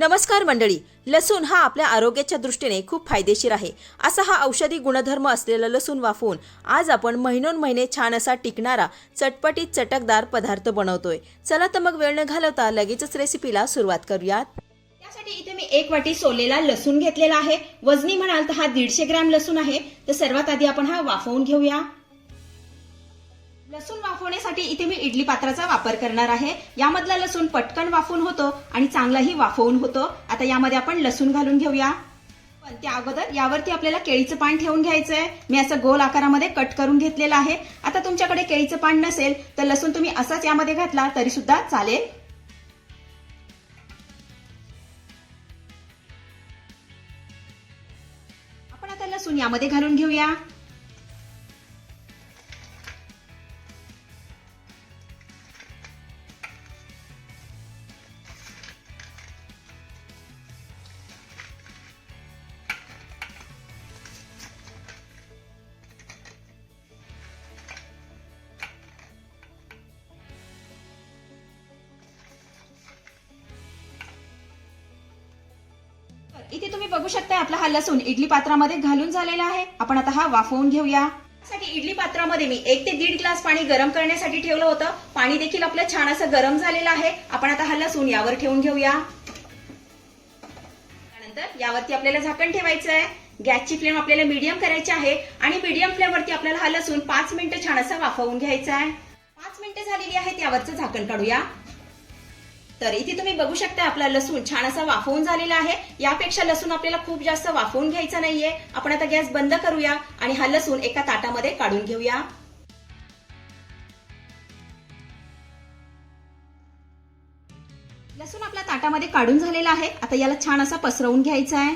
नमस्कार मंडळी. लसूण हा आपल्या आरोग्याच्या दृष्टीने खूप फायदेशीर आहे. असा हा औषधी गुणधर्म असलेला लसूण वाफवून आज आपण महिनोन महिने छान असा टिकणारा चटपटीत चटकदार पदार्थ बनवतोय. चला तर मग वेळ न घालवता लगेचच रेसिपीला सुरुवात करूयात. त्यासाठी इथे मी एक वाटी सोलेला लसूण घेतलेला आहे. वजनी म्हणाल तर हा दीडशे ग्रॅम लसूण आहे. तर सर्वात आधी आपण हा वाफवून घेऊया. लसूण वाफवण्यासाठी इथे मी इडली पात्राचा वापर करणार आहे. यामधला लसूण पटकन वाफवून होतो आणि चांगलाही वाफवून होतो. आता यामध्ये आपण लसूण घालून घेऊया. पण त्या अगोदर यावरती आपल्याला केळीचं पान ठेवून घ्यायचं आहे मी असं गोल आकारामध्ये कट करून घेतलेलं आहे. आता तुमच्याकडे केळीचं पान नसेल तर लसूण तुम्ही असाच यामध्ये घातला तरी सुद्धा चालेल. आपण आता लसूण यामध्ये घालून घेऊया. इथे तुम्ही बघू शकता आपला हा लसूण इडली पात्रामध्ये घालून झालेला आहे. आपण आता हा वाफवून घेऊया. साठी इडली पात्रामध्ये मी एक ते दीड ग्लास पाणी गरम करण्यासाठी ठेवलं होतं. पाणी देखील आपलं छान असं गरम झालेलं आहे. आपण आता हा लसूण यावर ठेवून घेऊया. त्यानंतर यावरती आपल्याला झाकण ठेवायचं आहे. गॅसची फ्लेम आपल्याला मीडियम करायची आहे आणि मीडियम फ्लेम वरती आपल्याला हा लसूण पाच मिनिटं छान असा वाफवून घ्यायचा आहे. पाच मिनिटं झालेली आहेत त्यावरचं झाकण काढूया. तर इथे तुम्ही बघू शकता आपला लसूण छान असा वाफवून झालेला आहे. यापेक्षा लसूण आपल्याला खूप जास्त वाफवून घ्यायचा नाहीये. आपण आता गॅस बंद करूया आणि हा लसूण एका ताटामध्ये काढून घेऊया. लसूण आपल्या ताटामध्ये काढून झालेला आहे. आता याला छान असा पसरवून घ्यायचा आहे.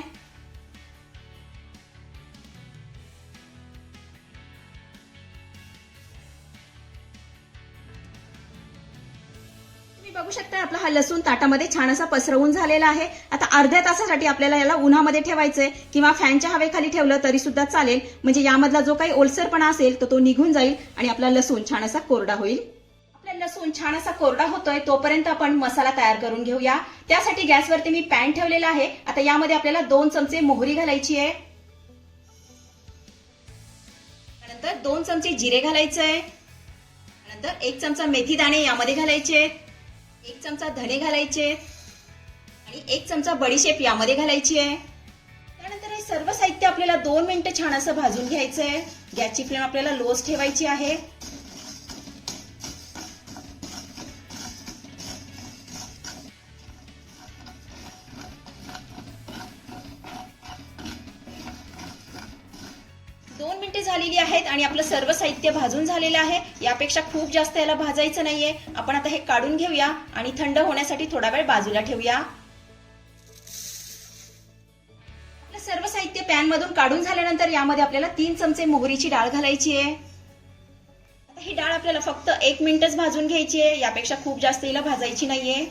आपला हा लसूण ताटामध्ये छान असा पसरवून झालेला आहे. आता अर्ध्या तासासाठी आपल्याला याला उन्हामध्ये ठेवायचंय किंवा फॅनच्या हवेखाली ठेवलं तरी सुद्धा चालेल. म्हणजे यामधला जो काही ओलसरपणा असेल तर तो निघून जाईल आणि आपला लसूण छान असा कोरडा होईल. आपला लसूण छान असा कोरडा होतोय तोपर्यंत आपण मसाला तयार करून घेऊया. त्यासाठी गॅसवरती मी पॅन ठेवलेला आहे. आता यामध्ये आपल्याला दोन चमचे मोहरी घालायची आहे. नंतर दोन चमचे जिरे घालायचे नंतर एक चमचा मेथी दाणे यामध्ये घालायचे आहेत. एक चमचा धने घालायचे आणि एक चमचा बडीशेप यामध्ये घालायची आहे. त्यानंतर हे सर्व साहित्य आपल्याला दोन मिनिटं छान असं भाजून घ्यायचं आहे गॅसची फ्लेम आपल्याला लोच ठेवायची आहे. दोन मिनिटे झालेली आहेत आणि आपलं सर्व साहित्य भाजून झालेलं आहे. यापेक्षा खूप जास्त याला भाजायचं नाहीये. आपण आता हे काढून घेऊया आणि थंड होण्यासाठी थोडा वेळ बाजूला ठेवूया. आपलं सर्व साहित्य पॅन मधून काढून झाल्यानंतर यामध्ये आपल्याला तीन चमचे मोहरीची डाळ घालायची आहे. आता ही डाळ आपल्याला फक्त एक मिनिटच भाजून घ्यायची आहे. यापेक्षा खूप जास्त हिला भाजायची नाहीये.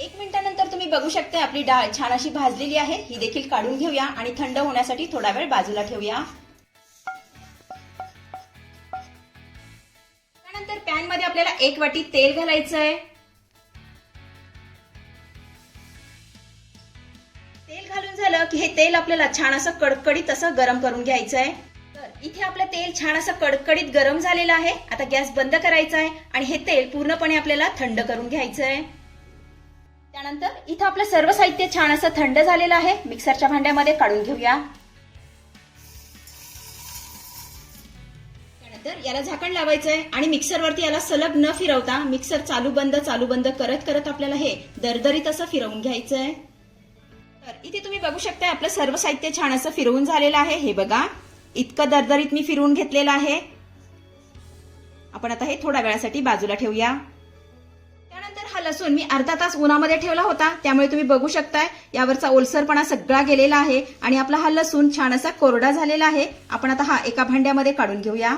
एक मिनिटानंतर तुम्ही बघू शकता आपली डाळ छान अशी भाजलेली आहे. ही देखील काढून घेऊया आणि थंड होण्यासाठी थोडा वेळ बाजूला ठेवूया. त्यानंतर पॅनमध्ये आपल्याला एक वाटी तेल घालायचं आहे तेल घालून झालं की हे तेल आपल्याला छान असं कडकडीत असं गरम करून घ्यायचं आहे तर इथे आपलं तेल छान असं कडकडीत गरम झालेलं आहे. आता गॅस बंद करायचा आहे आणि हे तेल पूर्णपणे आपल्याला थंड करून घ्यायचं आहे त्यानंतर इथं आपलं सर्व साहित्य छान असं थंड झालेलं आहे. मिक्सरच्या भांड्यामध्ये काढून घेऊया. त्यानंतर याला झाकण लावायचं आहे आणि मिक्सरवरती याला सलग न फिरवता मिक्सर चालू बंद चालू बंद करत करत आपल्याला हे दरदरीत असं फिरवून घ्यायचं आहे तर इथे तुम्ही बघू शकता आपलं सर्व साहित्य छान असं फिरवून झालेलं आहे. हे बघा इतकं दरदरीत मी फिरवून घेतलेलं आहे. आपण आता हे थोड्या वेळासाठी बाजूला ठेवूया. त्यानंतर हा लसूण मी अर्धा तास उन्हामध्ये ठेवला होता. त्यामुळे तुम्ही बघू शकताय यावरचा ओलसरपणा सगळा गेलेला आहे आणि आपला हा लसूण छान असा कोरडा झालेला आहे. आपण आता हा एका भांड्यामध्ये काढून घेऊया.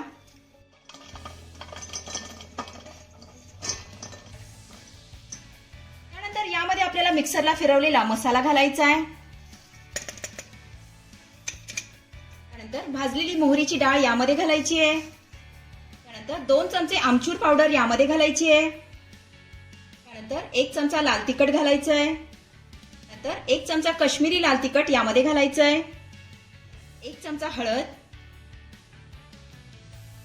त्यानंतर यामध्ये आपल्याला मिक्सरला फिरवलेला मसाला घालायचा आहे. त्यानंतर भाजलेली मोहरीची डाळ यामध्ये घालायची आहे. त्यानंतर दोन चमचे आमचूर पावडर यामध्ये घालायची आहे. त्यानंतर एक चमचा लाल तिखट घालायचं आहे नंतर एक चमचा कश्मीरी लाल तिखट यामध्ये घालायचं आहे एक चमचा हळद.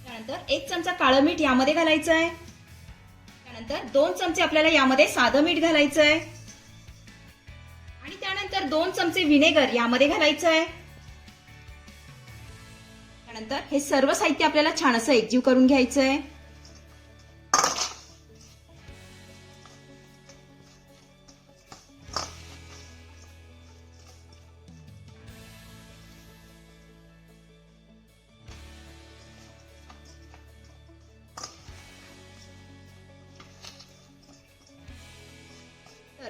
त्यानंतर एक चमचा काळं मीठ यामध्ये घालायचं आहे त्यानंतर दोन चमचे आपल्याला यामध्ये साधं मीठ घालायचं आहे आणि त्यानंतर दोन चमचे विनेगर यामध्ये घालायचं आहे त्यानंतर हे सर्व साहित्य आपल्याला छान असं एकजीव करून घ्यायचं आहे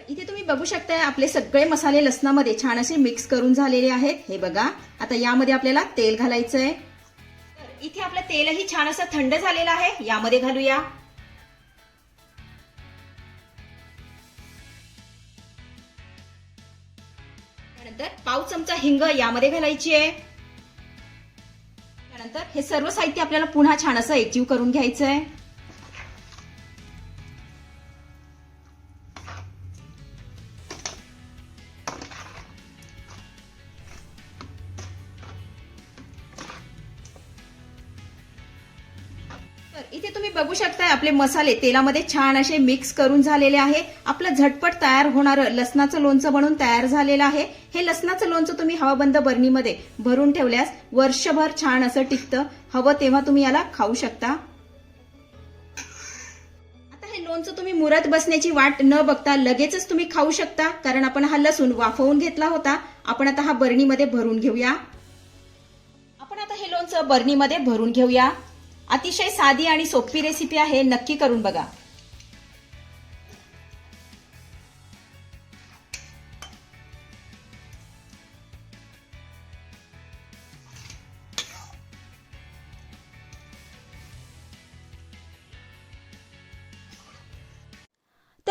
इथे तुम्ही बघू शकताय आपले सगळे मसाले लसणामध्ये छान असे मिक्स करून झालेले आहेत. हे बघा आता यामध्ये आपल्याला तेल घालायचं आहे इथे आपलं तेलही छान असं थंड झालेलं आहे. यामध्ये घालूया. त्यानंतर पाव चमचा हिंग यामध्ये घालायची आहे. त्यानंतर हे सर्व साहित्य आपल्याला पुन्हा छान असं एकजीव करून घ्यायचं आहे इथे तुम्ही बघू शकताय आपले मसाले तेलामध्ये छान असे मिक्स करून झालेले आहे. आपलं झटपट तयार होणारं लसणाचं लोणचं बनून तयार झालेलं आहे. हे लसणाचं लोणचं तुम्ही हवाबंद बरणीमध्ये भरून ठेवल्यास वर्षभर छान असं टिकतं. हवं तेव्हा तुम्ही याला खाऊ शकता. आता हे लोणचं तुम्ही मुरत बसण्याची वाट न बघता लगेचच तुम्ही खाऊ शकता कारण आपण हा लसूण वाफवून घेतला होता. आपण आता हा बरणीमध्ये भरून घेऊया. आपण आता हे लोणचं बरणीमध्ये भरून घेऊया. अतिशय साधी आणि सोपी रेसिपी आहे नक्की करून बघा.